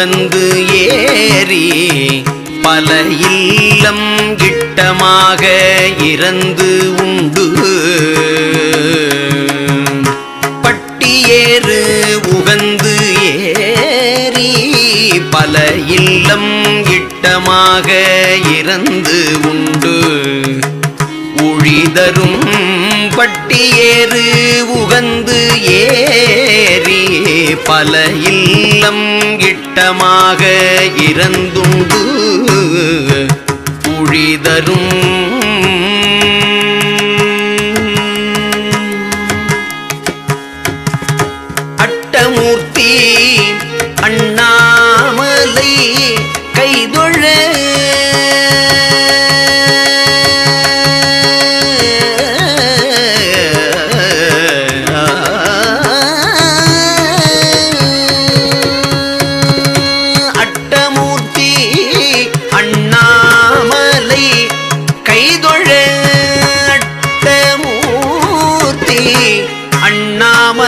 உகந்து ஏறி பல இல்லம் கிட்டமாக இறந்து உண்டு. பட்டியேறு உகந்து ஏறி பல இல்லம் கிட்டமாக இறந்து உண்டு. குழிதரும் பட்டியேறு உகந்து ஏறி பல இல்லம் இட்டமாக இறந்துண்டு. குழிதரும்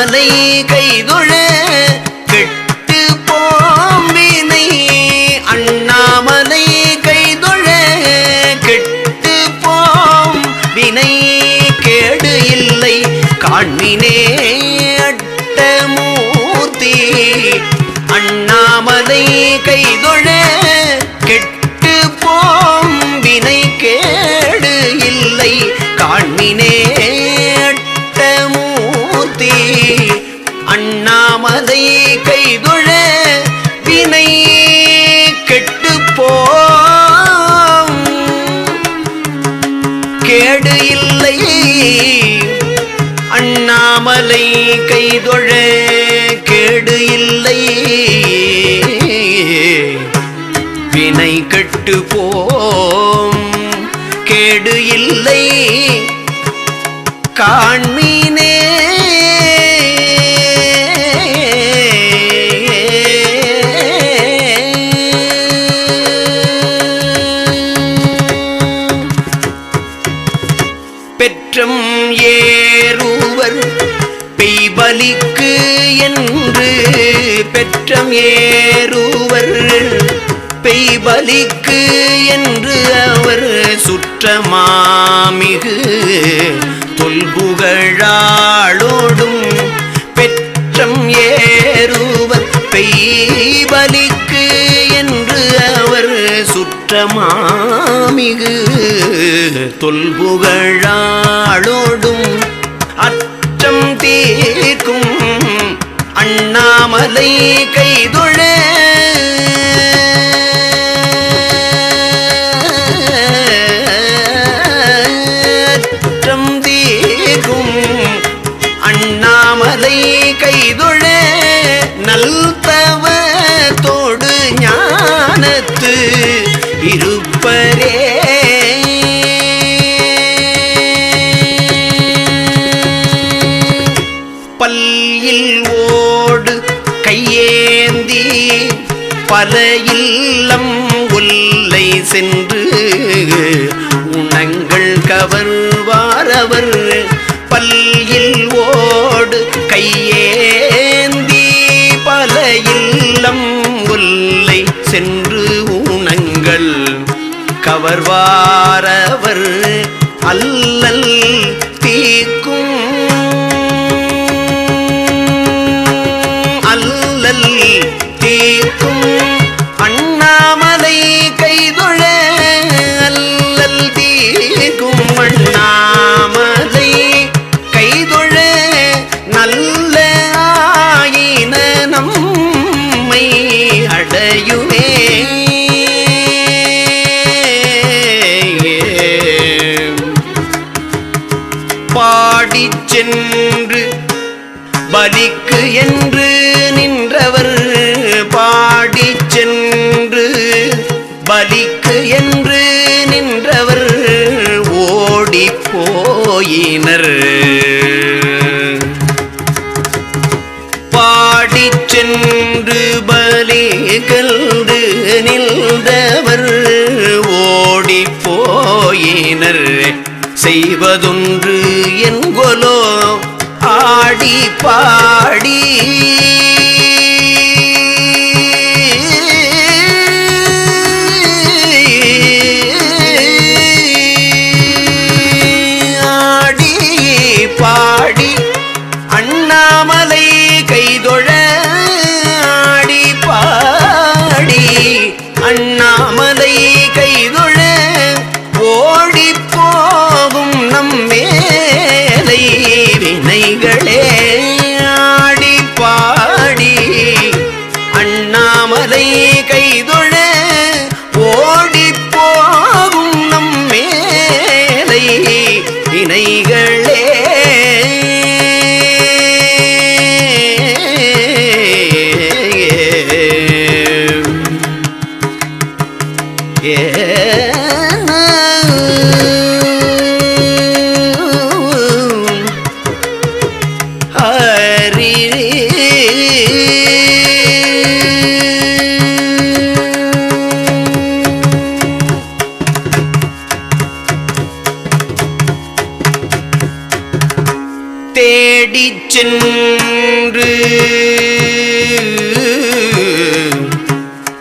அண்ணாமலை கைதொழ கெட்டு போம்பினை அண்ணாமலை கைதொழ கெட்டு போம் வினை கேடு இல்லை. காண்மினே அட்டமூர்த்தி அண்ணாமலை கைதொழ கெட்டு போம் வினை கேடு இல்லை. காண்மினே கைதொழ வினை கெட்டு போம் கேடு இல்லை. அண்ணாமலை கைதொழ கேடு இல்லை. வினை கெட்டு போம் கேடு இல்லை. காண்மீனே பெற்றம் ஏறுவர் பெய்பலிக்கு என்று அவர் சுற்றமாமிகு தொல்புகழாளோடும் பெற்றம் ஏறுவர் பெய்பலிக்கு என்று அவர் சுற்றமாமிகு தொல்புகழாளோடும் மலை கைதொழ. தீகும் அண்ணாமலை கைதொழ. நல்தவ தோடு ஞானத்து இரு பல இல்லம் உள்ளை சென்று உணங்கள் கவர்வாரவர் பல்லில் ஓடு கையேந்தி பல இல்லம் உள்ளை சென்று உணங்கள் கவர்வாரவர் அல்லல் தீக்கும் பாடி சென்று பலிக்கு என்று நின்றவர் பாடி சென்று பலிக்கு என்று நின்றவர் ஓடி போயினர் பாடி சென்று பலி கல்து நின்றவர் ஓடி போயினர் செய்வதொன்று என்கொலோ. ஆடி பா சென்று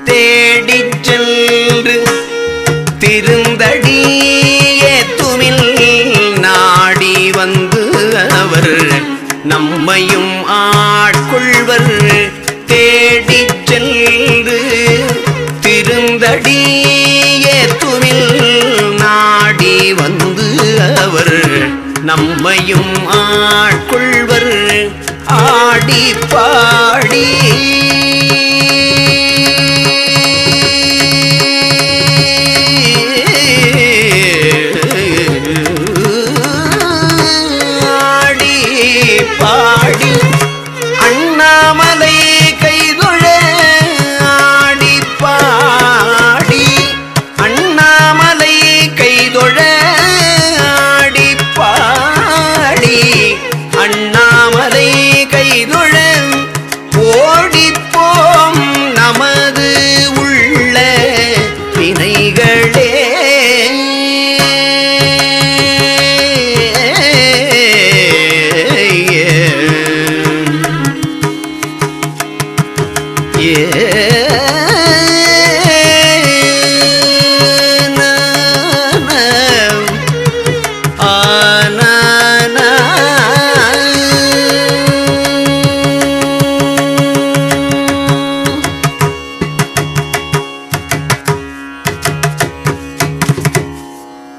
தேடிச் சென்று திருந்தடிய துமில் நாடி வந்து அவர் நம்மையும் ஆட்கொள்வர். தேடிச் சென்று திருந்தடிய துமில் நாடி வந்து அவர் நம்மையும் ஆட்கொள்வர். பாடி பாடி.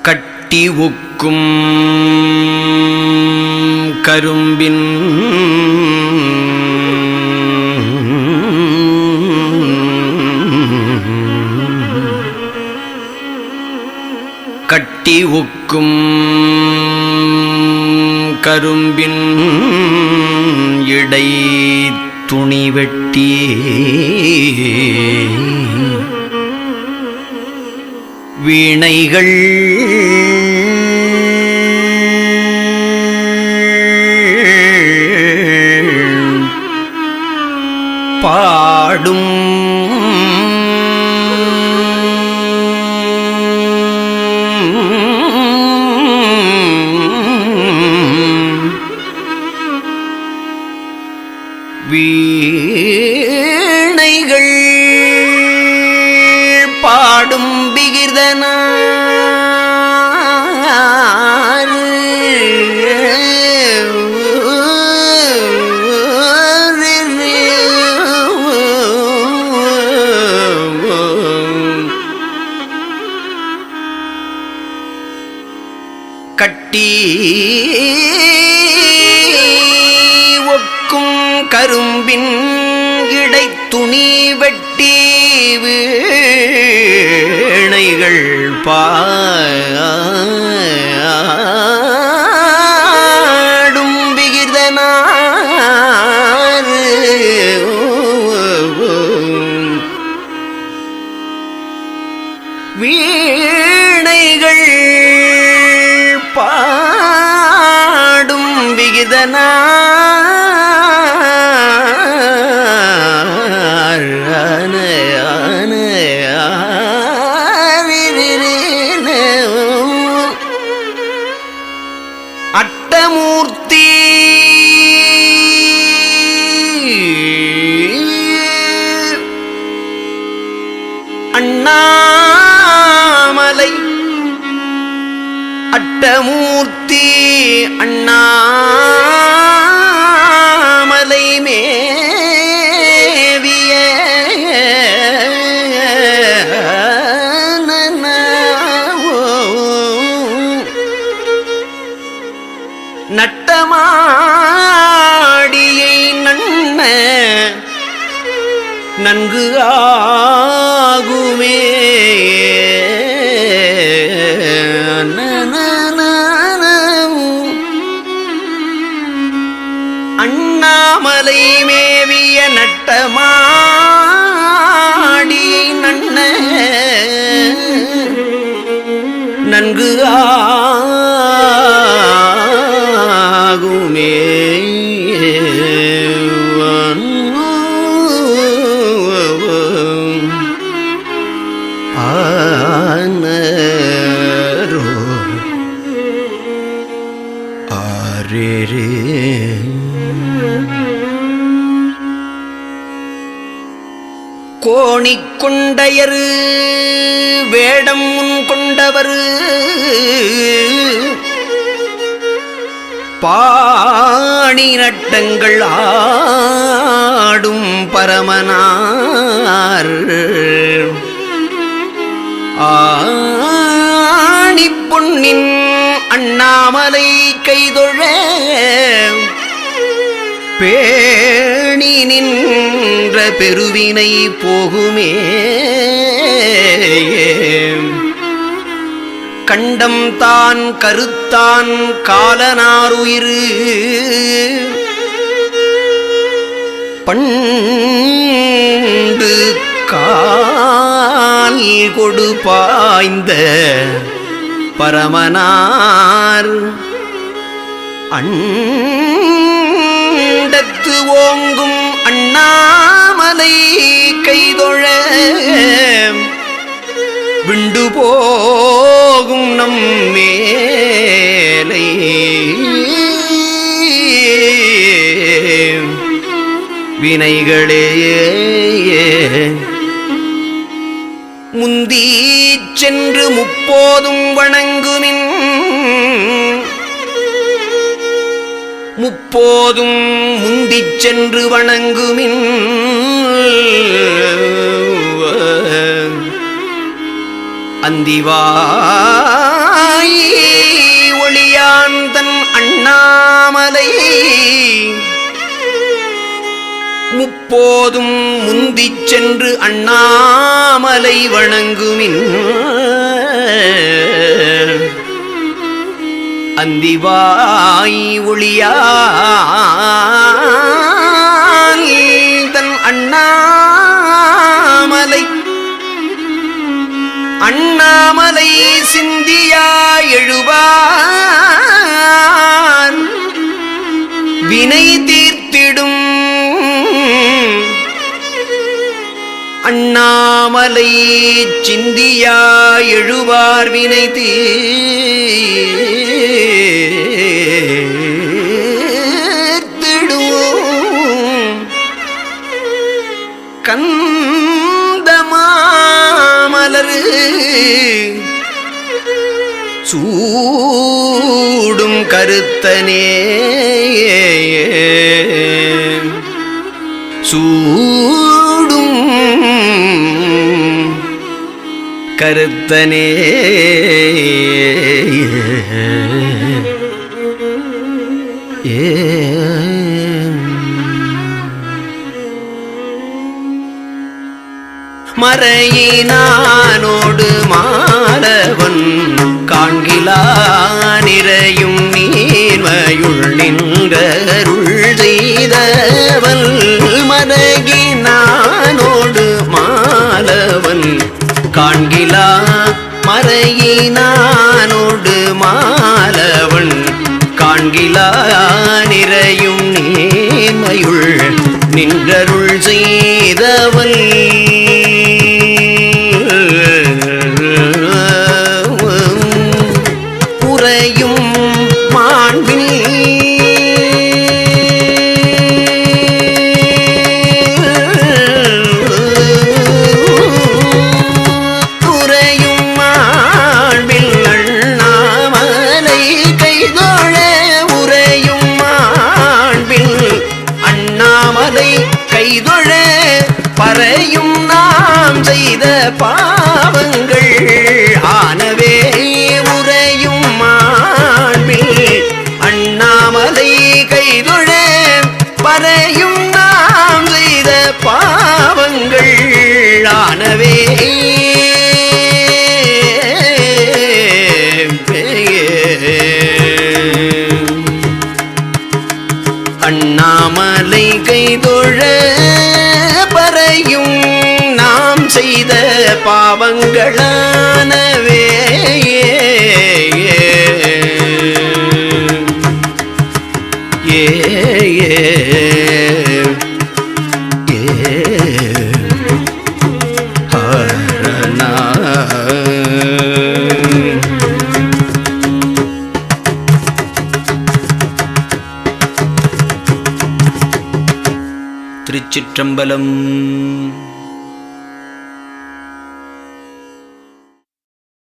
கட்டி உக்கும் கரும்பின் கட்டி உக்கும் கரும்பின் இடை துணி வெட்டி. வீணைகள் பாடும் வீணைகள் பாடும் பிகிர்தனா வெட்டி அட்டமூர்த்தி அண்ணாமலை அட்டமூர்த்தி அண்ணா. நட்டமாடியை நன்ம நன்கு ஆகுமே. பாணி ஆடும் பரமனார். ஆணி பொன்னின் அண்ணாமலை கைதொழ பேணி நின்ற பெருவினை போகுமே. கண்டம் தான் கருத்தான் காலனாருயிரு. பண்டு கால் கொடு பாய்ந்த பரமனார். அண்டத்து ஓங்கும் அண்ணாமலை கைதொழ விண்டு போகும் நம் மேலை. வினைகளே முந்தி சென்று முப்போதும் வணங்குமின். முப்போதும் முந்திச் சென்று வணங்குமின். அந்திவாய் ஒளியான் தன் அண்ணாமலை. முப்போதும் முந்திச் சென்று அண்ணாமலை வணங்குமின். அந்திவாய் ஒளியான் தன் அண்ணாமலை அண்ணாமலை சிந்தியா எழுவான். வினை தீர்த்திடும் அண்ணாமலை சிந்தியா எழுவார். வினை தீர்த்திடும் கருத்தனே சூடும் கருத்தனே ஏ மறையினானோடு மாலவன் காண்கிலா நிறையும் நீ நீர்மையுள் நின்றருள் செய்தவன் மறையினானோடு மாலவன் காண்கிலா மறையினானோடு மாலவன் காண்கிலா நிறையும் நேமையுள் நின்றருள் செய்தவன் வரையும் நாம் செய்த பாவங்கள் ஆனவே உரையும் மாண்பில் அண்ணாமலை கைதொழ வரையும் நாம் செய்த பாவங்கள் ஆனவே. அண்ணாமலை கைதொழ பாவங்களானவே ஏ திருச்சிற்றம்பலம்